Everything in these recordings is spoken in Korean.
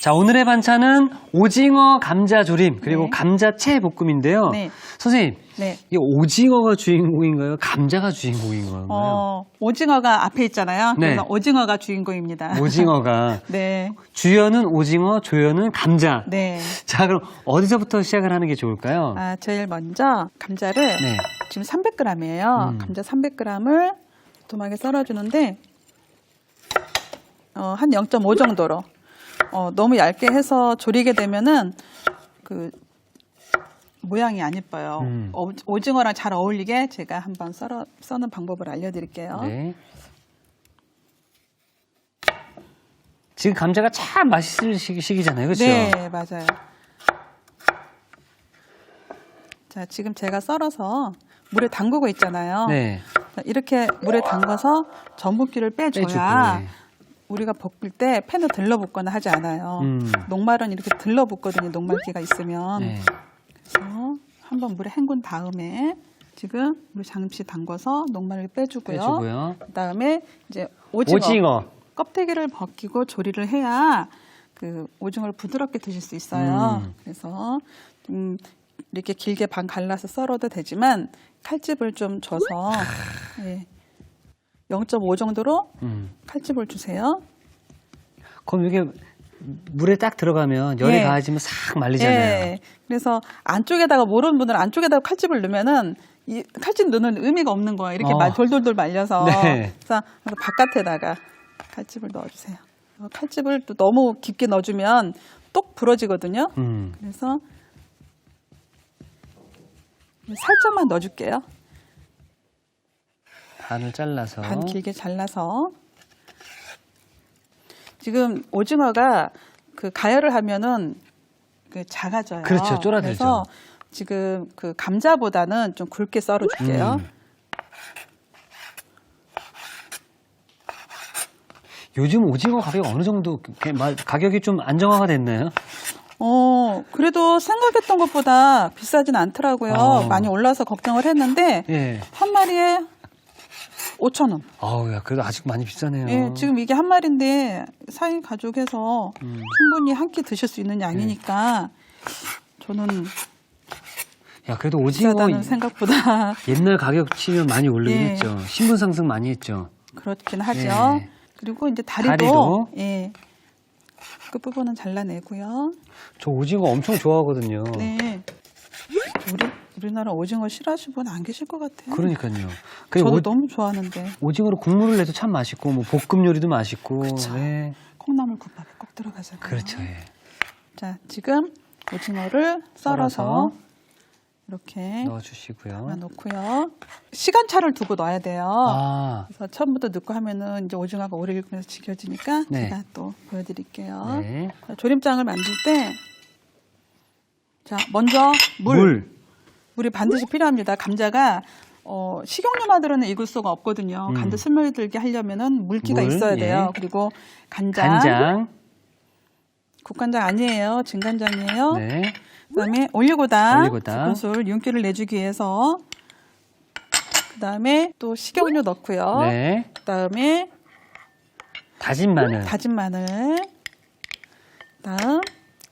자, 오늘의 반찬은 오징어 감자 조림 그리고 네. 감자채 볶음인데요. 네. 선생님, 네. 이 오징어가 주인공인가요? 감자가 주인공인 건가요? 어, 오징어가 앞에 있잖아요. 네. 그래서 오징어가 주인공입니다. 오징어가 네. 주연은 오징어, 조연은 감자. 네. 자, 그럼 어디서부터 시작을 하는 게 좋을까요? 아, 제일 먼저 감자를 네. 지금 300g이에요. 음. 감자 300g을 도톰하게 썰어주는데 어, 한 0.5 정도로 어, 너무 얇게 해서 조리게 되면은 그 모양이 안 예뻐요. 음. 어, 오징어랑 잘 어울리게 제가 한번 썰어, 써는 방법을 알려드릴게요. 네. 지금 감자가 참 맛있을 시기, 시기잖아요. 그렇죠? 네, 맞아요. 자, 지금 제가 썰어서 물에 담그고 있잖아요. 네. 자, 이렇게 물에 담가서 전분기를 빼줘야 빼주고. 네. 우리가 볶을 때 팬을 들러붙거나 하지 않아요. 음. 녹말은 이렇게 들러붙거든요. 녹말기가 있으면. 네. 그래서 한번 물에 헹군 다음에 지금 물 잠시 담궈서 녹말을 빼주고요. 빼주고요. 그다음에 이제 오징어, 오징어. 껍데기를 벗기고 조리를 해야 그 오징어를 부드럽게 드실 수 있어요. 음. 그래서 음, 이렇게 길게 반 갈라서 썰어도 되지만 칼집을 좀 줘서 예, 0.5 정도로 음. 칼집을 주세요. 그럼 이게 물에 딱 들어가면 열이 예. 가해지면 싹 말리잖아요. 예. 그래서 안쪽에다가 모르는 분들은 안쪽에다가 칼집을 넣으면은 이 칼집 넣는 의미가 없는 거예요. 이렇게 어. 말 돌돌돌 말려서 네. 그래서 바깥에다가 칼집을 넣어주세요. 어, 칼집을 또 너무 깊게 넣어주면 똑 부러지거든요. 음. 그래서 살짝만 넣어줄게요. 반을 잘라서. 반 길게 잘라서 지금 오징어가 그 가열을 하면은 그 작아져요. 그렇죠. 쫄아들죠. 그래서 지금 그 감자보다는 좀 굵게 썰어 줄게요. 음. 요즘 오징어 가격이 어느 정도 가격이 좀 안정화가 됐나요? 어 그래도 생각했던 것보다 비싸진 않더라고요. 어. 많이 올라서 걱정을 했는데 예. 한 마리에 5천 원. 아우, 야, 그래도 아직 많이 비싸네요. 예, 지금 이게 한 마리인데 사인 가족해서 음. 충분히 한 끼 드실 수 있는 양이니까 저는 야, 그래도 오징어 비싸다는 생각보다 옛날 가격 치면 많이 오르긴 예. 했죠. 신분 상승 많이 했죠. 그렇긴 하죠. 예. 그리고 이제 다리도, 다리도? 예. 끝부분은 잘라내고요. 저 오징어 엄청 좋아하거든요. 네. 우리 우리나라 오징어 싫어하시는 분 안 계실 것 같아요. 그러니까요. 그 저도 오, 너무 좋아하는데 오징어로 국물을 내도 참 맛있고 뭐 볶음 요리도 맛있고. 그쵸. 예. 콩나물 국밥에 꼭 들어가잖아요. 그렇죠. 예. 자, 지금 오징어를 썰어서, 썰어서 이렇게 넣어주시고요. 놓고요. 시간차를 두고 넣어야 돼요. 아, 그래서 처음부터 넣고 하면은 이제 오징어가 오래 익으면서 지겨지니까 네. 제가 또 보여드릴게요. 네. 자, 조림장을 만들 때, 자, 먼저 물. 물. 물이 반드시 필요합니다. 감자가 어, 식용유만으로는 익을 수가 없거든요. 음. 간도 스며들게 하려면은 물기가 물, 있어야 예. 돼요. 그리고 간장, 간장. 국간장 아니에요. 진간장이에요. 네. 그다음에 올리고당, 올리고당. 두 큰술 윤기를 내주기 위해서. 그다음에 또 식용유 넣고요. 네. 그다음에 다진 마늘. 다진 마늘. 그다음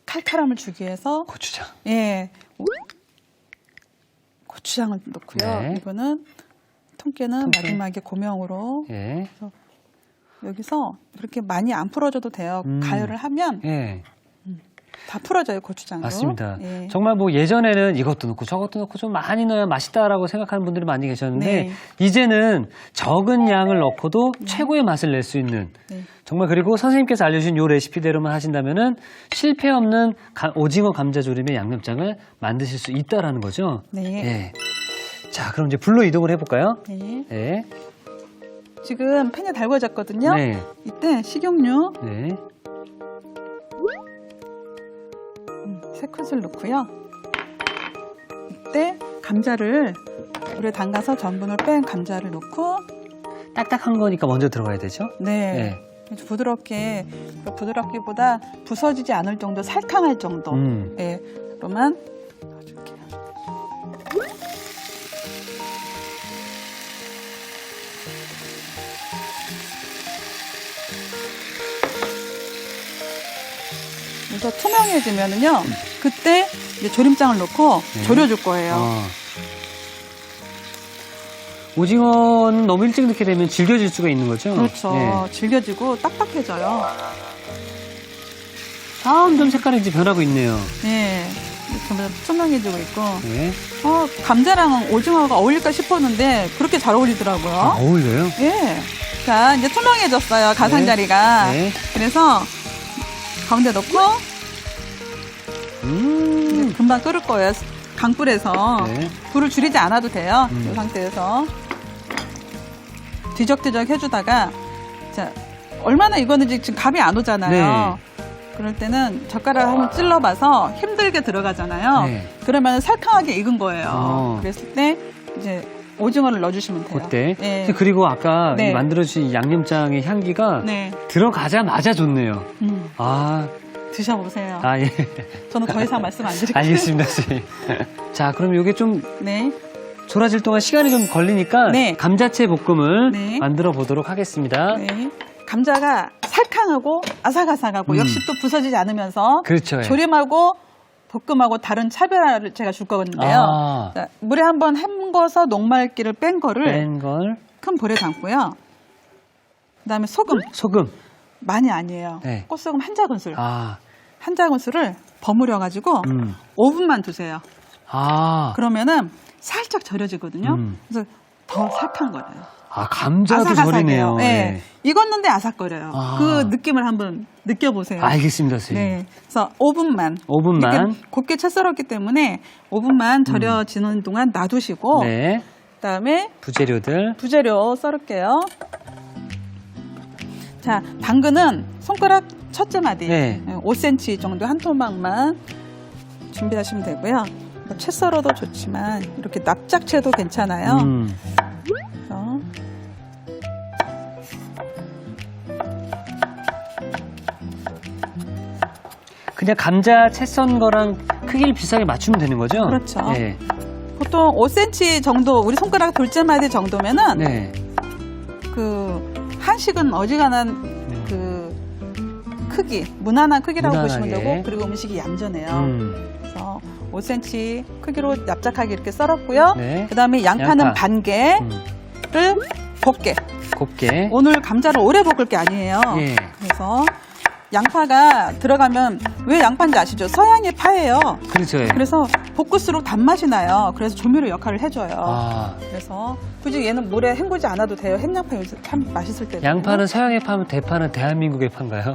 칼칼함을 주기 위해서 고추장. 예. 고추장을 넣고요. 네. 이거는 통깨는 통깨. 마지막에 고명으로 예. 여기서 그렇게 많이 안 풀어줘도 돼요. 음. 가열을 하면 예. 다 풀어져요 고추장으로. 맞습니다. 예. 정말 뭐 예전에는 이것도 넣고 저것도 넣고 좀 많이 넣어야 맛있다라고 생각하는 분들이 많이 계셨는데 네. 이제는 적은 양을 넣고도 최고의 맛을 낼 수 있는 네. 정말 그리고 선생님께서 알려주신 요 레시피대로만 하신다면은 실패 없는 가- 오징어 감자조림의 양념장을 만드실 수 있다라는 거죠. 네. 예. 자, 그럼 이제 불로 이동을 해볼까요? 네. 네. 지금 팬이 달궈졌거든요. 네. 이때 식용유 네. 음, 세 큰술 넣고요. 이때 감자를 물에 담가서 전분을 뺀 감자를 넣고 딱딱한 거니까 먼저 들어가야 되죠? 네. 네. 부드럽게 부드럽기보다 부서지지 않을 정도 살캉할 정도 음. 예 로만 그래서 투명해지면은요, 그때 이제 조림장을 넣고 네. 졸여줄 거예요. 어. 오징어는 너무 일찍 넣게 되면 질겨질 수가 있는 거죠? 그렇죠. 예. 질겨지고 딱딱해져요. 점점 색깔이 이제 변하고 있네요. 예. 점점 투명해지고 있고. 네. 어, 감자랑 오징어가 어울릴까 싶었는데 그렇게 잘 어울리더라고요. 아, 어울려요? 예. 자, 이제 투명해졌어요. 가장자리가. 네. 그래서 가운데 넣고 음. 금방 끓을 거예요. 강불에서. 네. 불을 줄이지 않아도 돼요. 음. 이 상태에서. 뒤적뒤적 해주다가, 자, 얼마나 익었는지 지금 감이 안 오잖아요. 그럴 때는 젓가락 한번 찔러봐서 힘들게 들어가잖아요. 네. 그러면 살캉하게 익은 거예요. 어. 그랬을 때 이제 오징어를 넣어주시면 돼요. 그때. 네. 그리고 아까 네. 만들어주신 양념장의 향기가 네. 들어가자마자 좋네요. 음, 아, 드셔보세요. 아, 예. 저는 더 이상 말씀 안 드릴게요. 알겠습니다. 자, 그럼 이게 좀 네. 졸아질 동안 시간이 좀 걸리니까 네. 감자채 볶음을 네. 만들어 보도록 하겠습니다. 네. 감자가 살캉하고 아삭아삭하고 음. 역시 또 부서지지 않으면서 그렇죠. 예. 조림하고 볶음하고 다른 차별화를 제가 줄 거거든요. 아. 자, 물에 한번 헹궈서 녹말기를 뺀 거를 뺀 걸, 큰 볼에 담고요. 그다음에 소금 소금. 많이 아니에요. 네. 꽃소금 한 작은술. 아, 한 작은술을 버무려 가지고 음. 5분만 두세요. 아. 그러면은 살짝 절여지거든요. 음. 그래서 더 살캉거려요. 아, 감자도. 절이네요. 네. 익었는데 아삭거려요. 아. 그 느낌을 한번 느껴보세요. 알겠습니다, 선생님. 네. 그래서 5분만. 5분만. 이렇게 곱게 채 썰었기 때문에 5분만 절여지는 동안 놔두시고 네. 그다음에 부재료들. 부재료 썰을게요. 자, 당근은 손가락 첫째 마디 네. 5cm 정도 한 토막만 준비하시면 되고요. 뭐채 썰어도 좋지만 이렇게 납작채도 괜찮아요. 음. 그냥 감자 채 썬 거랑 크기를 비슷하게 맞추면 되는 거죠? 그렇죠. 네. 보통 5cm 정도 우리 손가락 둘째 마디 정도면은 네. 그 한식은 어지간한 그 크기 무난한 크기라고 보시면 무난하게. 되고 그리고 음식이 얌전해요. 음. 그래서 5cm 크기로 납작하게 이렇게 썰었고요. 네. 그다음에 양파는 양파. 반 개를 음. 곱게. 곱게. 오늘 감자를 오래 볶을 게 아니에요. 예. 그래서 양파가 들어가면 왜 양파인지 아시죠? 서양의 파예요. 그렇죠. 예. 그래서 볶을수록 단맛이 나요. 그래서 조미료 역할을 해줘요. 아, 그래서 굳이 얘는 물에 헹구지 않아도 돼요. 햄양파 요새 참 맛있을 때. 양파는 서양의 파면 대파는 대한민국의 파인가요?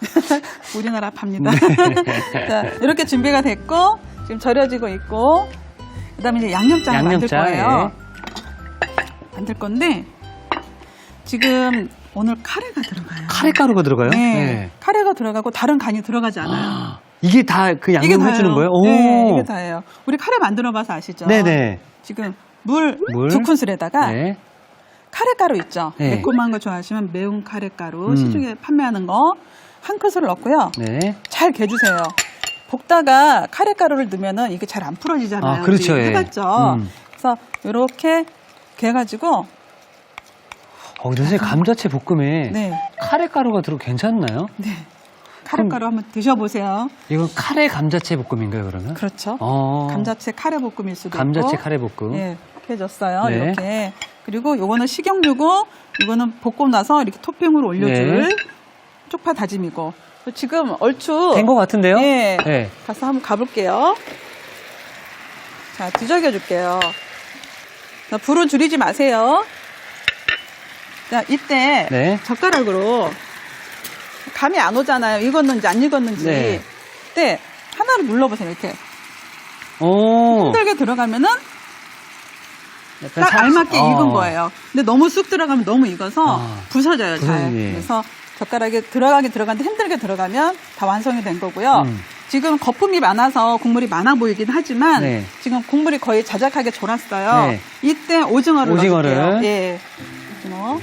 우리나라 팝니다. 네. 자, 이렇게 준비가 됐고 지금 절여지고 있고 그다음에 이제 양념장을 양념장, 만들 거예요. 예. 만들 건데 지금 오늘 카레가 들어가요. 카레 가루가 들어가요? 네. 카레가 들어가고 다른 간이 들어가지 않아요. 아, 이게 다 그 이게 양념 해주는 다예요. 거예요? 오. 네, 이게 다예요. 우리 카레 만들어봐서 아시죠? 네네. 지금 물 물. 두 큰술에다가 네. 카레 가루 있죠. 네. 매콤한 거 좋아하시면 매운 카레 가루 음. 시중에 판매하는 거 한 큰술을 넣고요. 네. 잘 개주세요. 볶다가 카레 가루를 넣으면은 이게 잘 안 풀어지잖아요. 아, 그렇죠, 우리 예. 해봤죠. 음. 그래서 이렇게 개가지고 어, 근데 선생님 감자채 볶음에 네, 카레 가루가 들어 괜찮나요? 네. 카레가루 한번 드셔보세요. 이건 카레 감자채 볶음인가요, 그러면? 그렇죠. 어. 감자채 카레 볶음일 수도 감자채 있고. 카레 볶음. 예, 이렇게 해줬어요. 네. 이렇게. 그리고 요거는 식용유고, 이거는 볶고 나서 이렇게 토핑으로 올려줄 네. 쪽파 다짐이고. 지금 얼추. 된 것 같은데요? 예. 네. 가서 한번 가볼게요. 자, 뒤적여 줄게요. 자, 불은 줄이지 마세요. 자, 이때 네. 젓가락으로 감이 안 오잖아요. 익었는지 안 익었는지. 네. 그때 하나를 눌러보세요. 이렇게. 오. 힘들게 들어가면은 딱 살- 알맞게 어. 익은 거예요. 근데 너무 쑥 들어가면 너무 익어서 아. 부서져요, 잘. 부서지네. 그래서 젓가락에 들어가긴 들어갔는데 힘들게 들어가면 다 완성이 된 거고요. 음. 지금 거품이 많아서 국물이 많아 보이긴 하지만 네. 지금 국물이 거의 자작하게 졸았어요. 네. 이때 오징어를 오징어를. 넣을게요. 예. 오징어.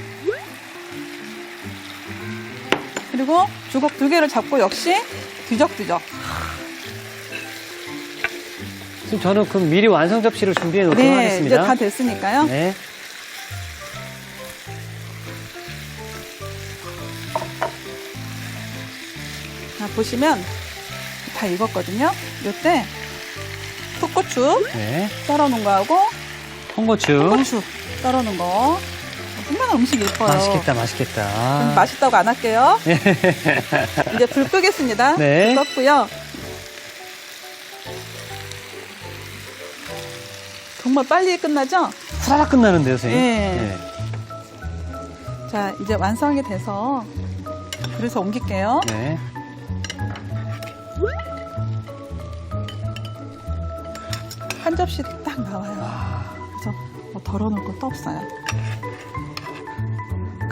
그리고 주걱 두 개를 잡고 역시 뒤적뒤적. 지금 저는 그럼 미리 완성 접시를 준비해 놓도록 네, 하겠습니다. 이제 다 됐으니까요. 네. 자, 보시면 다 익었거든요. 이때 풋고추 네. 썰어 놓은 거하고 홍고추. 홍고추 썰어 놓은 거. 얼마나 음식 예뻐요. 맛있겠다, 맛있겠다. 음, 맛있다고 안 할게요. 이제 불 끄겠습니다. 네. 불 껐고요. 정말 빨리 끝나죠? 후라락 끝나는데요, 선생님? 예. 자, 이제 완성이 돼서 그래서 옮길게요. 네. 한 접시 딱 나와요. 그래서 뭐 덜어놓을 것도 없어요.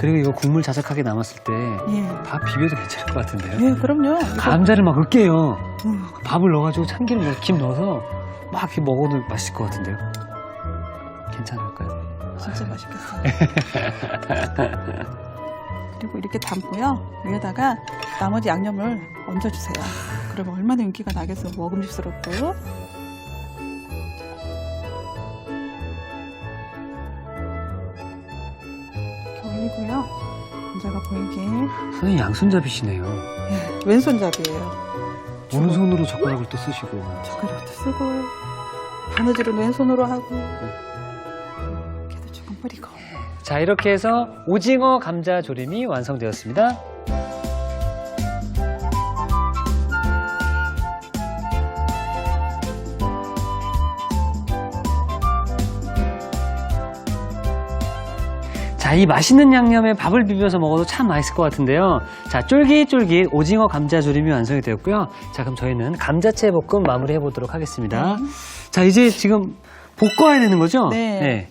그리고 이거 국물 자작하게 남았을 때 예. 밥 비벼도 괜찮을 것 같은데요? 예, 그럼요. 이거, 감자를 막 으깨요. 음, 밥을 넣어가지고 참기름 넣어 김 넣어서 막 이렇게 먹어도 맛있을 것 같은데요? 괜찮을까요? 진짜 맛있겠어요. 그리고 이렇게 담고요. 위에다가 나머지 양념을 얹어주세요. 그러면 얼마나 윤기가 나겠어요. 먹음직스럽고. 올리고요. 감자가 보이게. 선생님 양손잡이시네요. 예, 왼손잡이에요. 어느 손으로 젓가락을 또 쓰시고. 젓가락도 쓰고, 바느질은 왼손으로 하고, 이렇게도 조금 뿌리고. 자, 이렇게 해서 오징어 감자 조림이 완성되었습니다. 자, 이 맛있는 양념에 밥을 비벼서 먹어도 참 맛있을 것 같은데요. 자, 쫄깃쫄깃 오징어 감자 조림이 완성이 되었고요. 자, 그럼 저희는 감자채 볶음 마무리 해 보도록 하겠습니다. 자, 이제 지금 볶아야 되는 거죠? 네.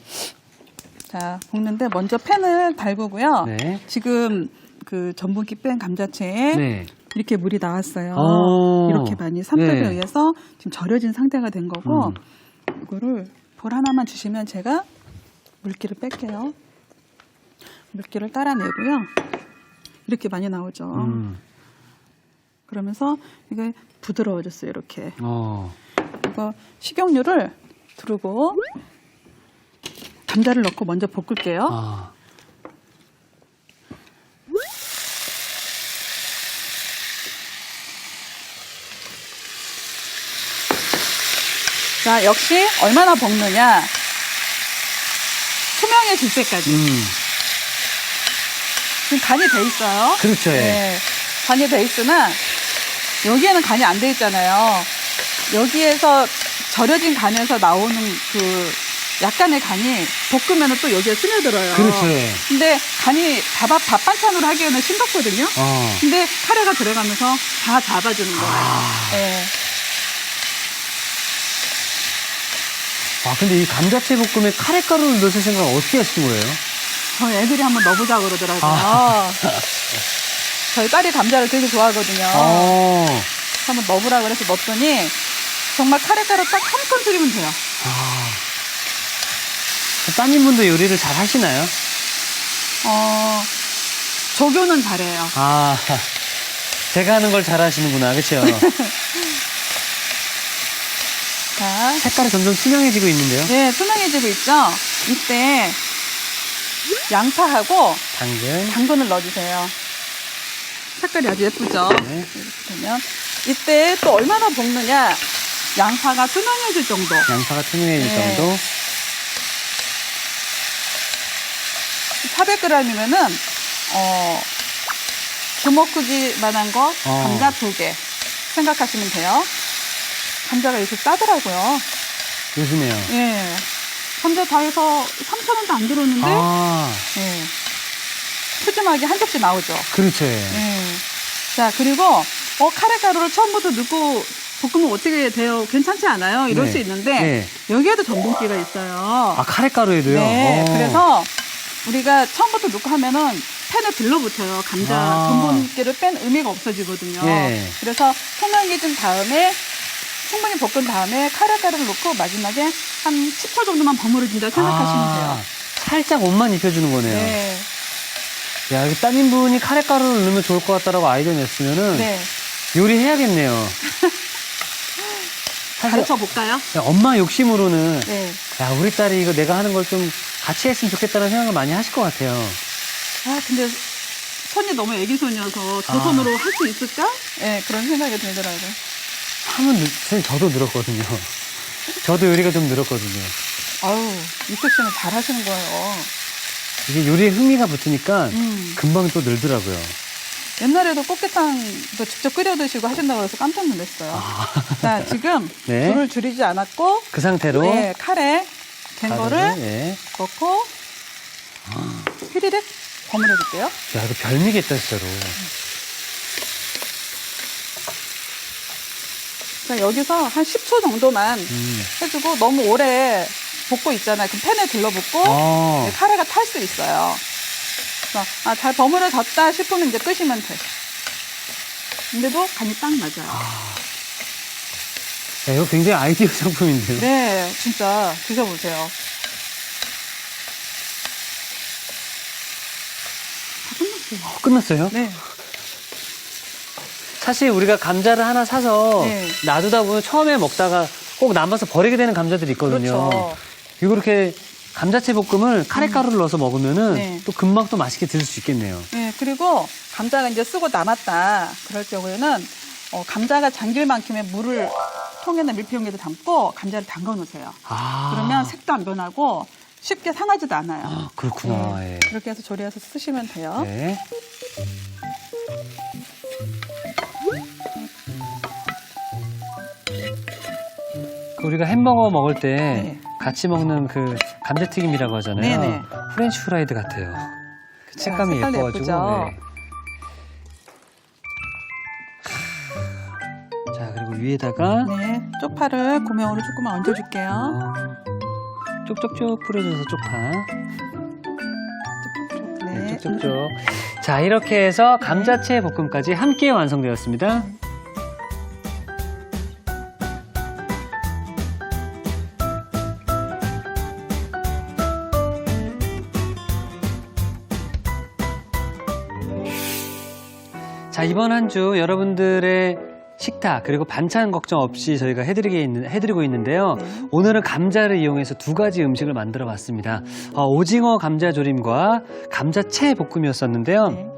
자, 볶는데 먼저 팬을 달구고요. 네. 네. 지금 그 전분기 뺀 감자채에 네. 이렇게 물이 나왔어요. 어. 이렇게 많이 산불에 네. 의해서 지금 절여진 상태가 된 거고 음. 이거를 볼 하나만 주시면 제가 물기를 뺄게요. 물기를 따라내고요. 이렇게 많이 나오죠. 음. 그러면서 이게 부드러워졌어요. 이렇게. 어. 이거 식용유를 두르고 감자를 넣고 먼저 볶을게요. 아. 자, 역시 얼마나 볶느냐. 투명해질 때까지. 음. 지금 간이 돼 있어요. 그렇죠. 예. 네, 간이 돼 있으나 여기에는 간이 안 돼 있잖아요. 여기에서 절여진 간에서 나오는 그 약간의 간이 볶으면 또 여기에 스며들어요. 그렇죠. 예. 근데 간이 밥, 밥 반찬으로 하기에는 싱겁거든요. 어. 근데 카레가 들어가면서 다 잡아주는 거예요. 아. 네. 아, 근데 이 감자채 볶음에 카레가루를 넣으실 생각은 어떻게 하신 거예요? 저희 애들이 한번 넣어보자 그러더라고요. 아. 저희 딸이 감자를 되게 좋아하거든요. 어. 한번 넣어보라 그래서 넣었더니 정말 카레가루 딱한 큰술이면 돼요. 아. 따님분도 요리를 잘 하시나요? 어, 조교는 잘해요. 아. 제가 하는 걸 잘 하시는구나. 그렇죠? 자, 색깔이 점점 투명해지고 있는데요. 네, 투명해지고 있죠? 이때 양파하고 당근. 당근을 넣어주세요. 색깔이 아주 예쁘죠? 네. 이렇게 되면. 이때 또 얼마나 볶느냐? 양파가 투명해질 정도. 양파가 투명해질 네. 정도. 400g이면은, 어, 주먹 크기만한 거, 어. 감자 두 개. 생각하시면 돼요. 감자가 이렇게 싸더라고요. 요즘에요. 예. 감자 다 해서 3,000원도 안 들었는데, 아. 예. 푸짐하게 한 접시 나오죠. 그렇죠. 예. 예. 자, 그리고, 어, 카레가루를 처음부터 넣고 볶으면 어떻게 돼요? 괜찮지 않아요? 이럴 네. 수 있는데, 네. 여기에도 전분기가 있어요. 아, 카레가루에도요? 네. 어. 그래서 우리가 처음부터 넣고 하면은 팬에 들러붙어요. 감자 아. 전분기를 뺀 의미가 없어지거든요. 예. 그래서 투명해진 다음에 충분히 볶은 다음에 카레가루를 넣고 마지막에 한 10초 정도만 버무려진다 생각하시면 아, 돼요. 살짝 옷만 입혀주는 거네요. 네. 야, 여기 따님분이 카레가루를 넣으면 좋을 것 같다라고 아이디어 냈으면은 네. 요리해야겠네요. 사실 가르쳐 볼까요? 엄마 욕심으로는 네. 야, 우리 딸이 이거 내가 하는 걸 좀 같이 했으면 좋겠다는 생각을 많이 하실 것 같아요. 아, 근데 손이 너무 애기 손이어서 저 아. 손으로 할 수 있을까? 네, 그런 생각이 들더라고요. 하면 늘- 선생님 저도 늘었거든요. 저도 요리가 좀 늘었거든요. 아유, 이택 씨는 잘 하시는 거예요. 이게 요리에 흥미가 붙으니까 음. 금방 또 늘더라고요. 옛날에도 꽃게탕도 직접 끓여 드시고 하신다고 해서 깜짝 놀랐어요. 자, 지금 아. 네. 불을 줄이지 않았고, 그 상태로 네, 칼에 된 가루를, 거를 예. 넣고, 휘리릭 버무려 줄게요. 야 이거 별미겠다 진짜로. 자, 여기서 한 10초 정도만 음. 해주고, 너무 오래 볶고 있잖아요. 그럼 팬에 들러붙고, 어. 네, 카레가 탈 수 있어요. 그래서 아, 잘 버무려졌다 싶으면 이제 끄시면 돼. 근데도 간이 딱 맞아요. 야, 이거 굉장히 아이디어 상품인데요. 네, 진짜 드셔보세요. 다 끝났어요. 어, 끝났어요? 네, 사실 우리가 감자를 하나 사서 네. 놔두다 보면 처음에 먹다가 꼭 남아서 버리게 되는 감자들이 있거든요. 그렇죠. 이거 이렇게 감자채 볶음을 카레가루를 넣어서 먹으면은 네. 또 금방 또 맛있게 드실 수 있겠네요. 네, 그리고 감자가 이제 쓰고 남았다. 그럴 경우에는 어, 감자가 잠길 만큼의 물을 통에나 밀폐용기에 담고 감자를 담가 놓으세요. 아. 그러면 색도 안 변하고 쉽게 상하지도 않아요. 아, 그렇구나. 네, 예. 이렇게 해서 조리해서 쓰시면 돼요. 네. 우리가 햄버거 먹을 때 네. 같이 먹는 그 감자튀김이라고 하잖아요. 네네. 프렌치 프라이드 같아요. 그쵸, 색감이 색깔도 예뻐가지고. 예쁘죠? 네. 자 그리고 위에다가 네, 쪽파를 고명으로 조금만 얹어줄게요. 어, 쪽쪽쪽 뿌려줘서 쪽파. 네, 네, 쪽쪽쪽. 자 이렇게 해서 감자채 볶음까지 함께 완성되었습니다. 자, 이번 한 주 여러분들의 식탁 그리고 반찬 걱정 없이 저희가 해드리게 있는, 해드리고 있는데요. 네. 오늘은 감자를 이용해서 두 가지 음식을 만들어 봤습니다. 어, 오징어 감자 조림과 감자채 볶음이었었는데요. 네.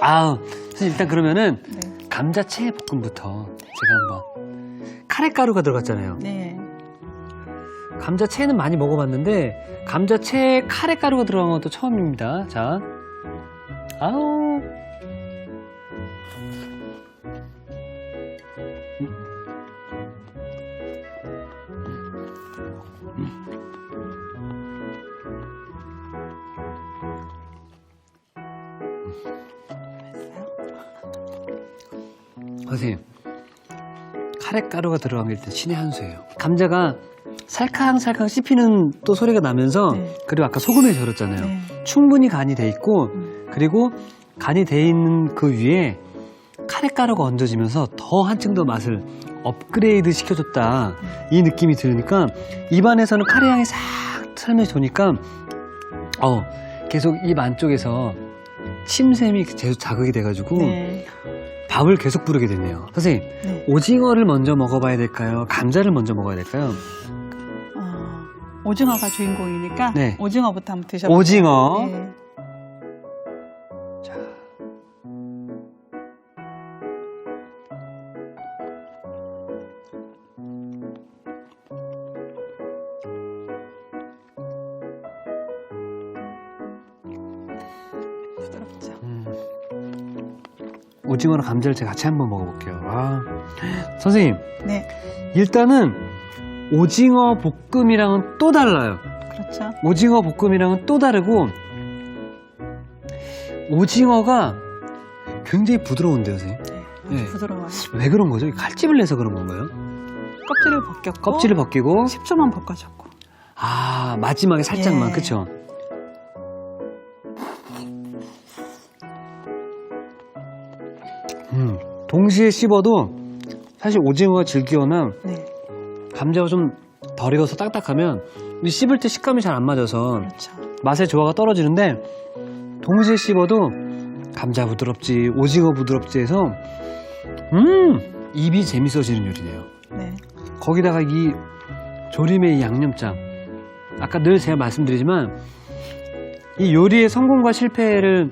아, 선생님 일단 그러면은 네. 감자채 볶음부터 제가 한번 카레가루가 들어갔잖아요. 네. 감자채는 많이 먹어봤는데 감자채 카레가루가 들어간 것도 처음입니다. 자, 아우. 선생님, 카레가루가 들어간 게 일단 신의 한 수예요. 감자가 살캉살캉 씹히는 또 소리가 나면서 네. 그리고 아까 소금에 절였잖아요. 네. 충분히 간이 돼 있고 음. 그리고 간이 돼 있는 그 위에 카레가루가 얹어지면서 더 한층 더 맛을 업그레이드 시켜줬다 이 느낌이 들으니까 입안에서는 카레 향이 싹 살면서 도니까 어 계속 입 안쪽에서 침샘이 계속 자극이 돼가지고 네. 밥을 계속 부르게 됐네요. 선생님 네. 오징어를 먼저 먹어봐야 될까요? 감자를 먼저 먹어야 될까요? 어, 오징어가 주인공이니까 네. 오징어부터 한번 드셔보세요. 오징어. 네. 오징어랑 감자를 제가 같이 한번 먹어볼게요. 아. 선생님, 네. 일단은 오징어 볶음이랑은 또 달라요. 그렇죠. 오징어 볶음이랑은 또 다르고 오징어가 굉장히 부드러운데요, 선생님. 네. 네. 부드러워요. 왜 그런 거죠? 칼집을 내서 그런 건가요? 껍질을 벗겼고 껍질을 벗기고 10초만 볶아줬고. 아 마지막에 살짝만 예. 그쵸? 동시에 씹어도 사실 오징어가 질기거나 네. 감자가 좀 덜 익어서 딱딱하면 이 씹을 때 식감이 잘 안 맞아서 그렇죠. 맛의 조화가 떨어지는데 동시에 씹어도 감자 부드럽지 오징어 부드럽지 해서 음 입이 재밌어지는 요리네요. 네. 거기다가 이 조림의 이 양념장 아까 늘 제가 말씀드리지만 이 요리의 성공과 실패를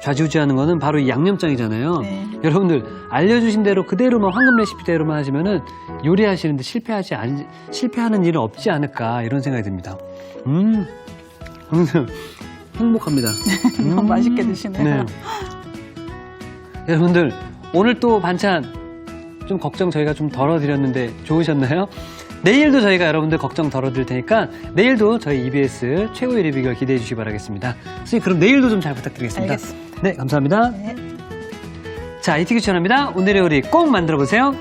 좌지우지하는 거는 바로 이 양념장이잖아요. 네. 여러분들 알려주신 대로 그대로만 황금 레시피대로만 하시면은 요리하시는데 실패하지 않, 실패하는 일은 없지 않을까 이런 생각이 듭니다. 음, 행복합니다. 너무 음. 맛있게 드시네요. 네. 여러분들 오늘 또 반찬 좀 걱정 저희가 좀 덜어드렸는데 좋으셨나요? 내일도 저희가 여러분들 걱정 덜어드릴 테니까 내일도 저희 EBS 최고 요리 비결 기대해 주시기 바라겠습니다. 선생님 그럼 내일도 좀 잘 부탁드리겠습니다. 알겠습니다. 네 감사합니다. 네. 자 이티기 추천합니다. 오늘의 요리 꼭 만들어 보세요.